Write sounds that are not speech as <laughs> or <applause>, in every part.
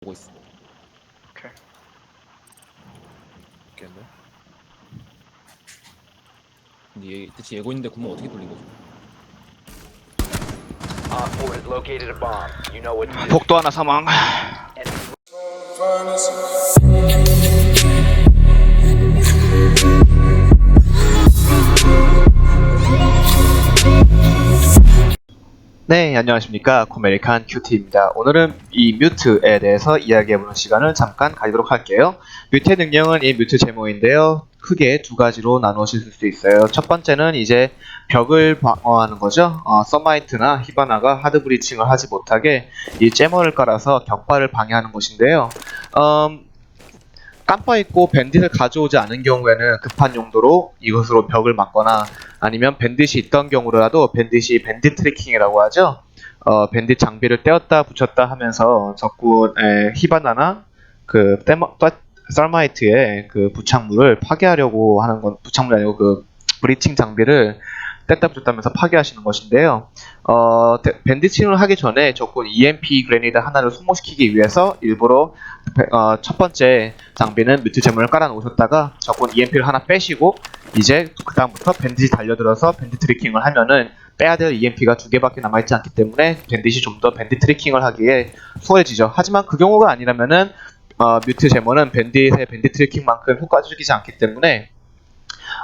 보고 있어. 오케이. 있겠네. 근데 얘 대체 예고 있는데 구멍 어떻게 돌린 거지? Op 4 has located a bomb. You know what to do. 복도 하나 사망. Enemy 네, 안녕하십니까. 코메리칸 큐티입니다. 오늘은 이 뮤트에 대해서 이야기해보는 시간을 잠깐 가지도록 할게요. 뮤트의 능력은 이 뮤트 제모인데요. 크게 두 가지로 나누실 수 있어요. 첫 번째는 이제 벽을 방어하는 거죠. 어, 서마이트나 히바나가 하드 브리칭을 하지 못하게 이 제모를 깔아서 격발을 방해하는 것인데요. 음, 깜빡 잊고 밴딧을 가져오지 않은 경우에는 급한 용도로 이것으로 벽을 막거나 아니면 밴딧이 있던 경우라도 밴딧이 밴딧 트래킹이라고 하죠. 어, 밴딧 장비를 떼었다 붙였다 하면서 적군의 히바나나 그 썰마이트의 그 부착물을 파괴하려고 하는 건 부착물이 아니고 그 브리칭 장비를 뗐다 붙였다 하면서 파괴하시는 것인데요. 어, 데- 밴디칭을 하기 전에 적군 EMP 그레니드 하나를 소모시키기 위해서 일부러 배- 어, 첫 번째 장비는 뮤트 제물을 깔아 놓으셨다가 적군 EMP를 하나 빼시고 이제 그 다음부터 밴딧이 달려들어서 밴딧 트래킹을 하면은 빼야 될 EMP가 두 개밖에 남아있지 않기 때문에 밴딧이 좀더 밴딧 트래킹을 하기에 수월해지죠. 하지만 그 경우가 아니라면은 어, 뮤트 제모는 밴딧의 밴딧 트래킹만큼 효과적이지 않기 때문에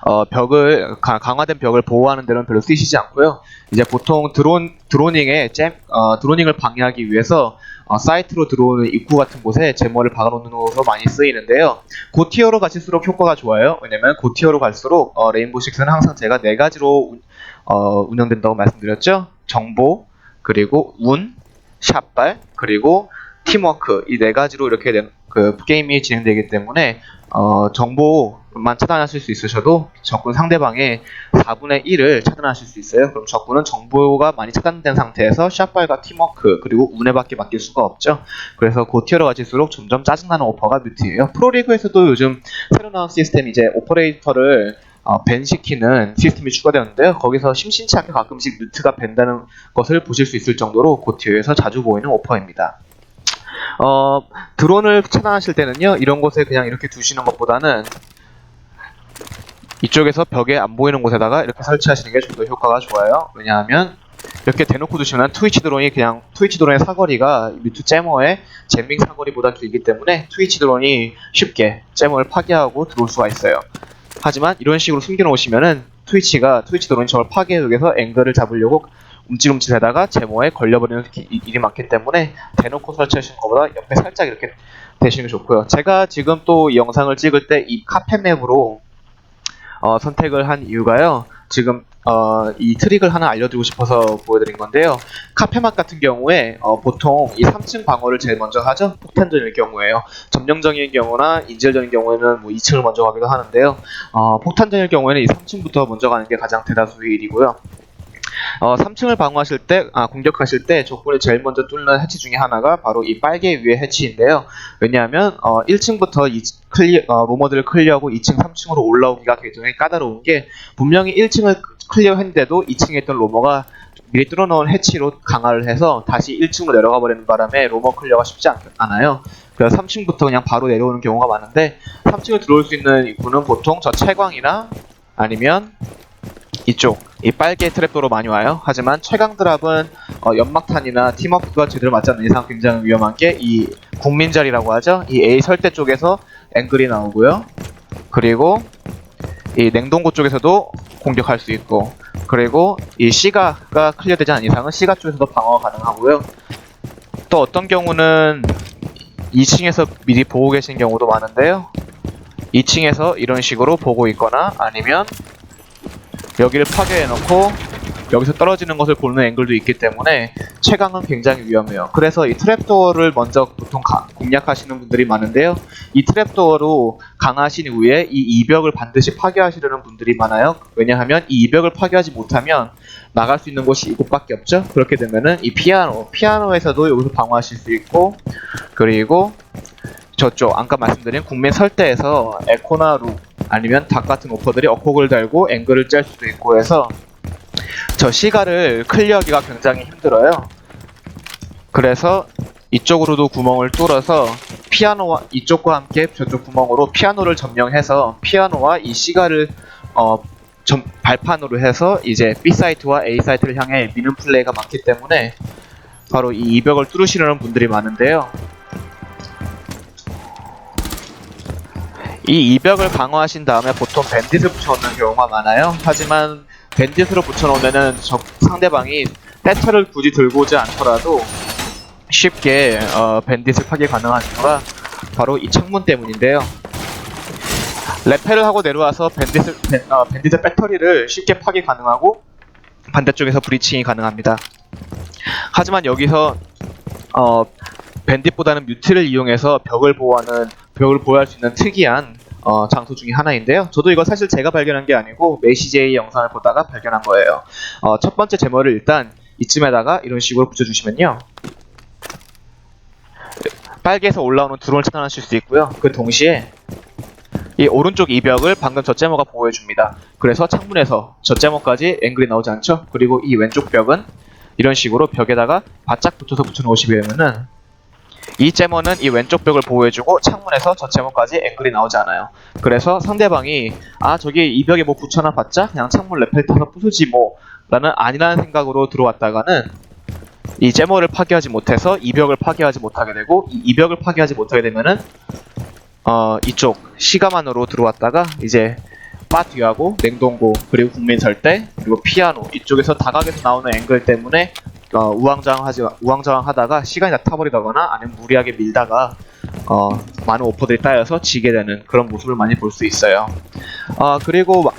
어, 벽을 가- 강화된 벽을 보호하는 데는 별로 쓰이시지 않고요. 이제 보통 드론 드로닝에 잼 어, 드로닝을 방해하기 위해서 어, 사이트로 들어오는 입구 같은 곳에 제모를 박아놓는 것으로 많이 쓰이는데요. 고티어로 가실수록 효과가 좋아요. 왜냐면 고티어로 갈수록 어, 레인보우 식스는 항상 제가 네 가지로 운- 어, 운영된다고 말씀드렸죠. 정보 그리고 운, 샷발 그리고 팀워크 이 네 가지로 이렇게 된- 그 게임이 진행되기 때문에 어, 정보만 차단하실 수 있으셔도 적군 상대방의 4분의 1을 차단하실 수 있어요. 그럼 적군은 정보가 많이 차단된 상태에서 샷발과 팀워크 그리고 운에밖에 맡길 수가 없죠. 그래서 고티어로 가실수록 점점 짜증나는 오퍼가 뮤트예요. 프로리그에서도 요즘 새로 나온 시스템 이제 오퍼레이터를 어, 밴시키는 시스템이 추가되었는데요. 거기서 심심치 않게 가끔씩 뮤트가 밴다는 것을 보실 수 있을 정도로 고티어에서 자주 보이는 오퍼입니다. 어, 드론을 차단하실 때는요, 이런 곳에 그냥 이렇게 두시는 것보다는 이쪽에서 벽에 안 보이는 곳에다가 이렇게 설치하시는 게 좀 더 효과가 좋아요. 왜냐하면 이렇게 대놓고 두시면 트위치 드론이 그냥 트위치 드론의 사거리가 뮤트 제머의 잼밍 사거리보다 길기 때문에 트위치 드론이 쉽게 제머를 파괴하고 들어올 수가 있어요. 하지만 이런 식으로 숨겨놓으시면은 트위치가 트위치 드론이 저걸 파괴하기 위해서 앵글을 잡으려고 움찔움찔하다가 제모에 걸려버리는 일이 많기 때문에 대놓고 설치하시는 것보다 옆에 살짝 이렇게 대시는 게 좋고요. 제가 지금 또 이 영상을 찍을 때 이 카페맵으로 어, 선택을 한 이유가요. 지금 어, 이 트릭을 하나 알려드리고 싶어서 보여드린 건데요. 카페맛 같은 경우에 어, 보통 이 3층 방어를 제일 먼저 하죠. 폭탄전일 경우에요. 점령전일 경우나 인질전일 경우에는 뭐 2층을 먼저 가기도 하는데요. 어, 폭탄전일 경우에는 이 3층부터 먼저 가는 게 가장 대다수의 일이고요. 어, 3층을 방어하실 때, 아, 공격하실 때 적군이 제일 먼저 뚫는 해치 중에 하나가 바로 이 빨개 위의 해치인데요. 왜냐하면 어, 1층부터 이 클리, 어, 로머들을 클리어하고 2층, 3층으로 올라오기가 굉장히 까다로운 게 분명히 1층을 클리어했는데도 2층에 있던 로머가 미리 뚫어놓은 해치로 강화를 해서 다시 1층으로 내려가 버리는 바람에 로머 클리어가 쉽지 않, 않아요. 그래서 3층부터 그냥 바로 내려오는 경우가 많은데 3층을 들어올 수 있는 입구는 보통 저 채광이나 아니면 이쪽 이 빨개 트랩도로 많이 와요. 하지만 최강 드랍은 어, 연막탄이나 팀워크가 제대로 맞지 않는 이상 굉장히 위험한 게 이 국민자리라고 하죠. 이 A 설대 쪽에서 앵글이 나오고요. 그리고 이 냉동고 쪽에서도 공격할 수 있고 그리고 이 C가가 클리어되지 않은 이상은 C가 쪽에서도 방어가 가능하고요. 또 어떤 경우는 2층에서 미리 보고 계신 경우도 많은데요. 2층에서 이런 식으로 보고 있거나 아니면 여기를 파괴해 놓고 여기서 떨어지는 것을 보는 앵글도 있기 때문에 최강은 굉장히 위험해요. 그래서 이 트랩도어를 먼저 보통 가- 공략하시는 분들이 많은데요. 이 트랩도어로 강하신 후에 이 이벽을 반드시 파괴하시려는 분들이 많아요. 왜냐하면 이 이벽을 파괴하지 못하면 나갈 수 있는 곳이 이곳밖에 없죠. 그렇게 되면은 이 피아노, 피아노에서도 여기서 방어하실 수 있고 그리고 저쪽 아까 말씀드린 국민 설대에서 에코나 루 아니면 닭 같은 오퍼들이 어콕을 달고 앵글을 짤 수도 있고 해서 저 시가를 클리어하기가 굉장히 힘들어요. 그래서 이쪽으로도 구멍을 뚫어서 피아노와 이쪽과 함께 저쪽 구멍으로 피아노를 점령해서 피아노와 이 시가를 어, 점- 발판으로 해서 이제 B 사이트와 A 사이트를 향해 미는 플레이가 많기 때문에 바로 이 이벽을 뚫으시려는 분들이 많은데요. 이 이벽을 강화하신 다음에 보통 밴딧을 붙여놓는 경우가 많아요. 하지만 밴딧으로 붙여놓으면은 적 상대방이 떼처를 굳이 들고 오지 않더라도 쉽게 어, 밴딧을 파괴 가능한 이유가 바로 이 창문 때문인데요. 레펠을 하고 내려와서 밴딧을, 밴, 어, 밴딧의 배터리를 쉽게 파괴 가능하고 반대쪽에서 브리칭이 가능합니다. 하지만 여기서 어, 밴딧보다는 뮤트를 이용해서 벽을 보호하는 벽을 보호할 수 있는 특이한 어, 장소 중에 하나인데요. 저도 이거 사실 제가 발견한 게 아니고 메시제이 영상을 보다가 발견한 거예요. 어, 첫 번째 제머를 일단 이쯤에다가 이런 식으로 붙여주시면요. 빨개서 올라오는 드론을 차단하실 수 있고요. 그 동시에 이 오른쪽 이 벽을 방금 저 제머가 보호해줍니다. 그래서 창문에서 저 제머까지 앵글이 나오지 않죠? 그리고 이 왼쪽 벽은 이런 식으로 벽에다가 바짝 붙여서 붙여놓으시게 되면은 이 제머는 이 왼쪽 벽을 보호해주고 창문에서 저 제머까지 앵글이 나오지 않아요. 그래서 상대방이 아 저기 이 벽에 뭐 붙여놔 봤자 그냥 창문 레펠 타서 부수지 뭐 라는 아니라는 생각으로 들어왔다가는 이 제머를 파괴하지 못해서 이 벽을 파괴하지 못하게 되고 이 벽을 파괴하지 못하게 되면은 어 이쪽 시가만으로 들어왔다가 이제 바 뒤하고 냉동고 그리고 국민 설대 그리고 피아노 이쪽에서 다각에서 나오는 앵글 때문에 어, 우왕좌왕하지 우왕좌왕하다가 시간이 다 타버리다거나 아니면 무리하게 밀다가 어, 많은 오퍼들이 따여서 지게 되는 그런 모습을 많이 볼 수 있어요. 아 그리고 마-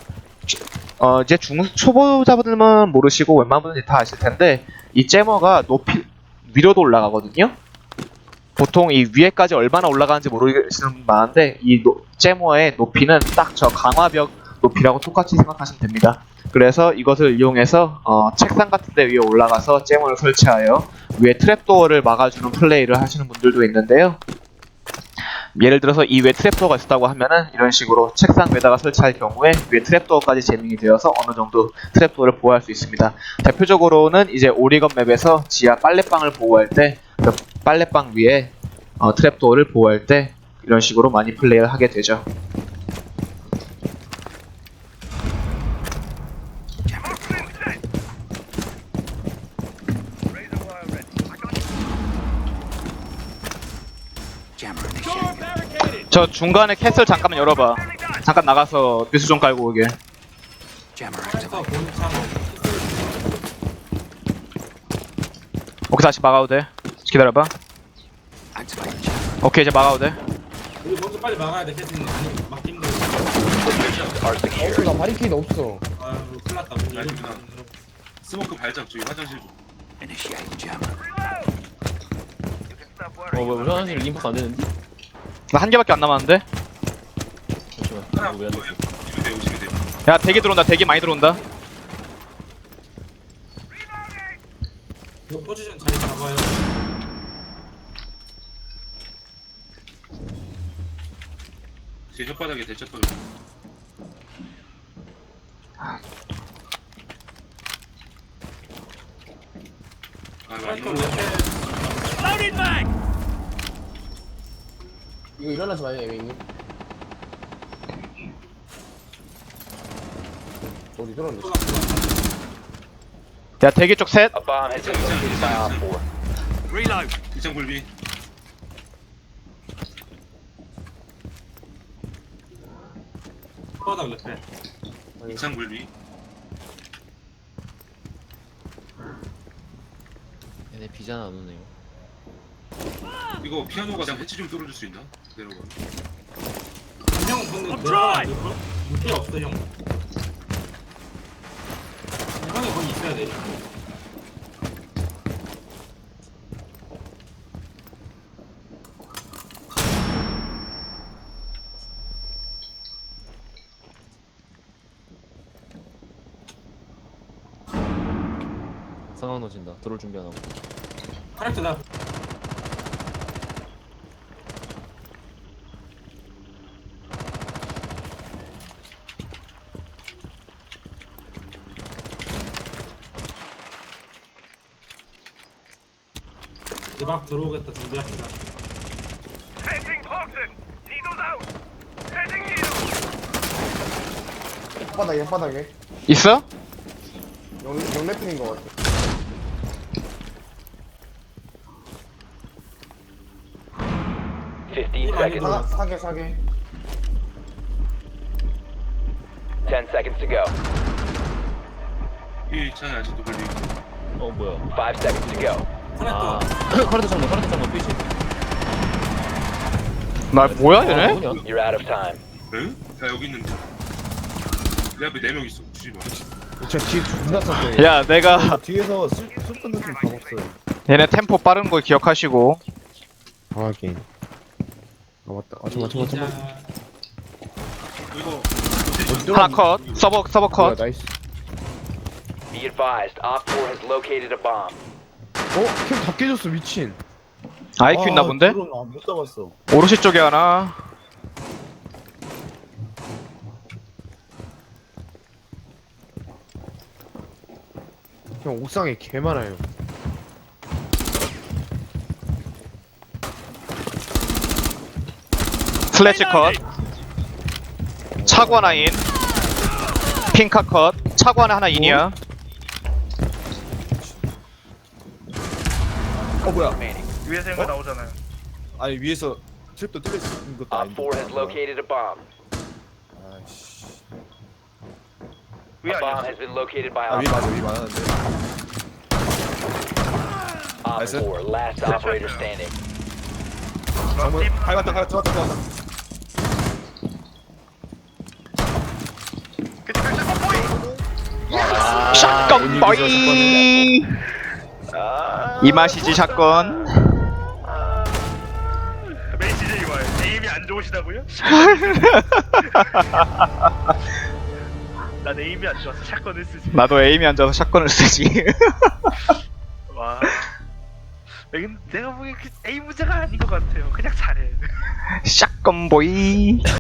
어, 이제 중 초보자분들만 모르시고 웬만한 분들이 다 아실 텐데 이 제머가 높이 위로도 올라가거든요. 보통 이 위에까지 얼마나 올라가는지 모르시는 분 많은데 이 노, 제머의 높이는 딱 저 강화벽 높이라고 똑같이 생각하시면 됩니다. 그래서 이것을 이용해서 어, 책상 같은 데 위에 올라가서 제머를 설치하여 위에 트랩도어를 막아주는 플레이를 하시는 분들도 있는데요. 예를 들어서 이 위에 트랩도어가 있었다고 하면은 이런 식으로 책상 위에다가 설치할 경우에 위에 트랩도어까지 제밍이 되어서 어느 정도 트랩도어를 보호할 수 있습니다. 대표적으로는 이제 오리건 맵에서 지하 빨래방을 보호할 때 그 빨래방 위에 어, 트랩도어를 보호할 때 이런 식으로 많이 플레이를 하게 되죠. 저 중간에 캐슬 잠깐만 열어봐. 잠깐 나가서 뮤스 좀 깔고 오게. 오케이 다시 막아도 돼. 기다려봐. 오케이 이제 막아도 돼. 우리 먼저 빨리 막아야 돼 캐스님 아니 막기 힘들어 나 바리케이드 없어 아유 큰일 났다 문. 스모크 발작 저기 화장실 좀. 어, 뭐, 화장실 인포스 안 되는데? 나 한 개밖에 안 남았는데. 이거 오시면 돼. 야 대기 들어온다. 대기 많이 들어온다. 이거 포지션 자리 잡아요 제 혓바닥에 대처벌. 아, 파이터 많이 레펠 이거 일어나지 마요 에밍님 어디 들어왔는데 야 대기 쪽 셋. A bomb has been located by Op 4. 이장 굴비. 바닥 레펠 이장 굴비. 얘네 비자는 안 오네요. 이거 피아노가 그냥 해치 좀 뚫어줄 수 있나? 내려가. 형 근데 될걸? 물필 없어 형 형이 거기 있어야 돼 상황 넣어진다. 들어올 준비 안 하고. 카렉터다 대박 들어오겠다 준비합시다 바닥에 바닥에 있어? 영 영래핀인 것 같아 15 많이 seconds. 사가 사게 사게 10 seconds to go. 이 차에 아직도 걸리고. 어 뭐야 5 seconds to go. 아 커넥터 장면 커넥터 장면 트위치 나 뭐야 얘네? 뭐냐? You're out of time. 응? 나 여기 있는데. 내 앞에 네명 있어. 주지 마. 저 뒤에 존나 야 내가 뒤에서 술, 술탄 느낌 다 먹어요. 얘네 템포 빠른 거 기억하시고 아 게임 아 맞다 아 잠깐 잠깐 잠깐 이거 하나 컷 서버 서버 뭐야 컷 나이스 Be advised, Op 4 has located a bomb. 어? 캠 다 깨졌어 미친. IQ 있나 본데? 드론 아, 못 잡았어. 오롯이 쪽에 하나. 형 옥상에 개 많아요. 슬래치 컷. 차고 하나 인. 핑카 컷. 하나 하나 인이야 어 뭐야? 위에서 이거 나오잖아요. 아니 위에서 트랩도 뚫려 있는 것도 Op 아닌데. 4 has located a bomb. 아씨. 위 A bomb 아니야? has been located by 아 Op 위 맞아 위 맞았는데. Op 나이스. 4, last operator standing. 정말 밟았다 밟았다 밟았다 밟았다. 샷건 보이 이 맛이지 샷건 메이시제 이와요. 에임이 안 좋으시다고요? <laughs> 난 에임이 안 좋아서 샷건을 쓰지. 나도 에임이 안 좋아서 샷건을 쓰지 <laughs> 와. 근데 내가 보기엔 그 에임 문제가 아닌 것 같아요. 그냥 잘해. 샷건 보이